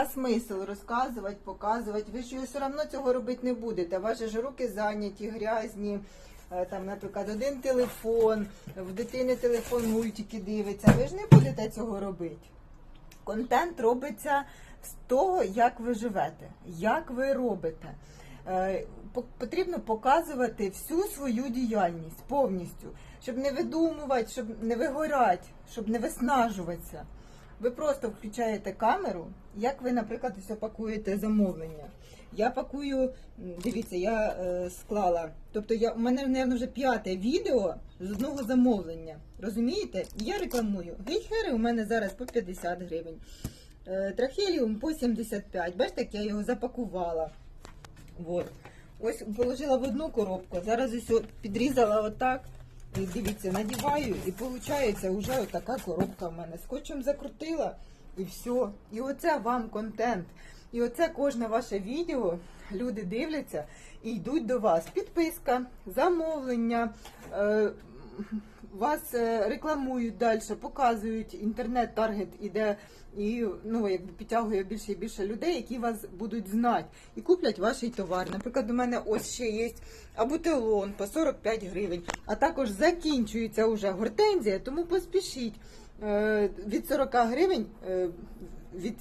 А смисл розказувати, показувати. Ви ж все одно цього робити не будете. Ваші ж руки зайняті, грязні. Е, Там, наприклад, один телефон, в дитини телефон мультики дивиться. Ви ж не будете цього робити. Контент робиться з того, як ви живете, як ви робите. Е, Потрібно показувати всю свою діяльність повністю, щоб не видумувати, щоб не вигорати, щоб не виснажуватися. Ви просто включаєте камеру, як ви, наприклад, ось пакуєте замовлення. Я пакую, дивіться, я е, склала. Тобто я, у мене, мабуть, вже п'яте відео з одного замовлення. Розумієте? Я рекламую. Гейхери у мене зараз по 50 гривень. Е, Трахеліум по 75. Бачите, як я його запакувала. Вот. Ось положила в одну коробку, зараз ось підрізала отак. І дивіться, надіваю, і виходить вже така коробка в мене. Скотчем закрутила і все. І оце вам контент. І оце кожне ваше відео люди дивляться і йдуть до вас. Підписка, замовлення. Е, вас е, рекламують далі, показують інтернет-таргет іде і ну якби підтягує більше і більше людей, які вас будуть знати і куплять ваш товар. Наприклад, у мене ось ще є абутилон по 45 гривень, а також закінчується вже гортензія, тому поспішіть. Е, Від 40 гривень е, від